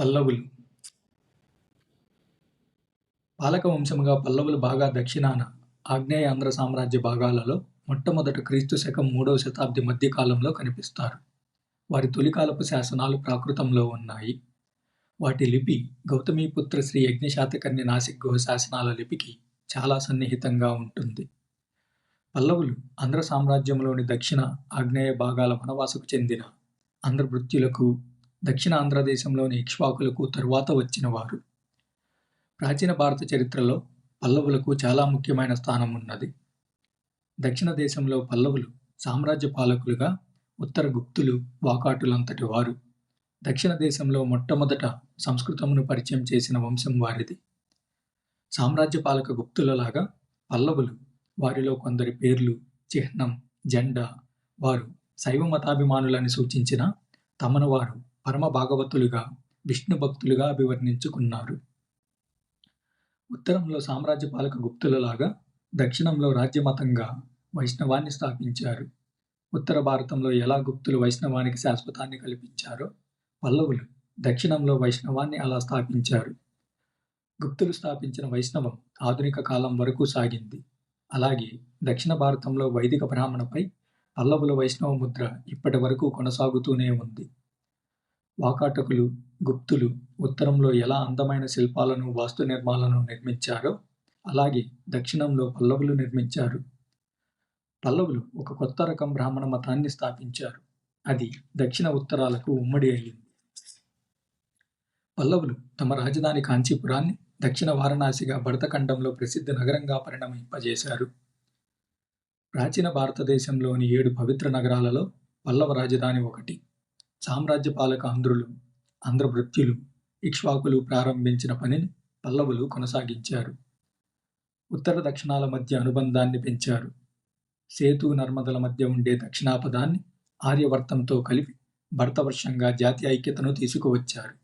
పల్లవులు. పాలక వంశముగా పల్లవులు బాగా దక్షిణాన ఆగ్నేయ ఆంధ్ర సామ్రాజ్య భాగాలలో మొట్టమొదట క్రీస్తు శకం మూడవ శతాబ్ది మధ్యకాలంలో కనిపిస్తారు. వారి తొలికాలపు శాసనాలు ప్రాకృతంలో ఉన్నాయి. వాటి లిపి గౌతమీపుత్ర శ్రీ యజ్ఞశాతకర్ణి నాసిక్ గుహ శాసనాల లిపికి చాలా సన్నిహితంగా ఉంటుంది. పల్లవులు ఆంధ్ర సామ్రాజ్యంలోని దక్షిణ ఆగ్నేయ భాగాల వనవాసకు చెందిన ఆంధ్రభృత్యులకు దక్షిణ ఆంధ్రదేశంలోని ఇక్ష్వాకులకు తరువాత వచ్చిన వారు. ప్రాచీన భారత చరిత్రలో పల్లవులకు చాలా ముఖ్యమైన స్థానం ఉన్నది. దక్షిణ దేశంలో పల్లవులు సామ్రాజ్య పాలకులుగా ఉత్తర గుప్తులు వాకాటులంతటి వారు. దక్షిణ దేశంలో మొట్టమొదట సంస్కృతమును పరిచయం చేసిన వంశం వారిది. సామ్రాజ్య పాలక గుప్తులలాగా పల్లవులు వారిలో కొందరి పేర్లు చిహ్నం జెండా వారు శైవ మతాభిమానులని సూచించిన తమను వారు పరమ భాగవతులుగా విష్ణు భక్తులుగా అభివర్ణించుకున్నారు. ఉత్తరంలో సామ్రాజ్య పాలక గుప్తులలాగా దక్షిణంలో రాజ్యమతంగా వైష్ణవాన్ని స్థాపించారు. ఉత్తర భారతంలో ఎలా గుప్తులు వైష్ణవానికి శాశ్వతాన్ని కల్పించారో పల్లవులు దక్షిణంలో వైష్ణవాన్ని అలా స్థాపించారు. గుప్తులు స్థాపించిన వైష్ణవం ఆధునిక కాలం వరకు సాగింది. అలాగే దక్షిణ భారతంలో వైదిక బ్రాహ్మణపై పల్లవుల వైష్ణవ ముద్ర ఇప్పటి వరకు కొనసాగుతూనే ఉంది. వాకాటకులు గుప్తులు ఉత్తరంలో ఎలా అందమైన శిల్పాలను వాస్తు నిర్మాణాలను నిర్మించారో అలాగే దక్షిణంలో పల్లవులు నిర్మించారు. పల్లవులు ఒక కొత్త రకం బ్రాహ్మణ మతాన్ని స్థాపించారు. అది దక్షిణ ఉత్తరాలకు ఉమ్మడి అయ్యింది పల్లవులు తమ రాజధాని కాంచీపురాన్ని దక్షిణ వారణాసిగా భరతఖండంలో ప్రసిద్ధ నగరంగా పరిణమింపజేశారు. ప్రాచీన భారతదేశంలోని ఏడు పవిత్ర నగరాలలో పల్లవ రాజధాని ఒకటి. సామ్రాజ్య పాలక ఆంధ్రులు ఆంధ్రభృత్యులు ఇక్ష్వాకులు ప్రారంభించిన పనిని పల్లవులు కొనసాగించారు. ఉత్తర దక్షిణాల మధ్య అనుబంధాన్ని పెంచారు. సేతు నర్మదల మధ్య ఉండే దక్షిణాపదాన్ని ఆర్యవర్తంతో కలిపి భరతవర్షంగా జాతి ఐక్యతను తీసుకువచ్చారు.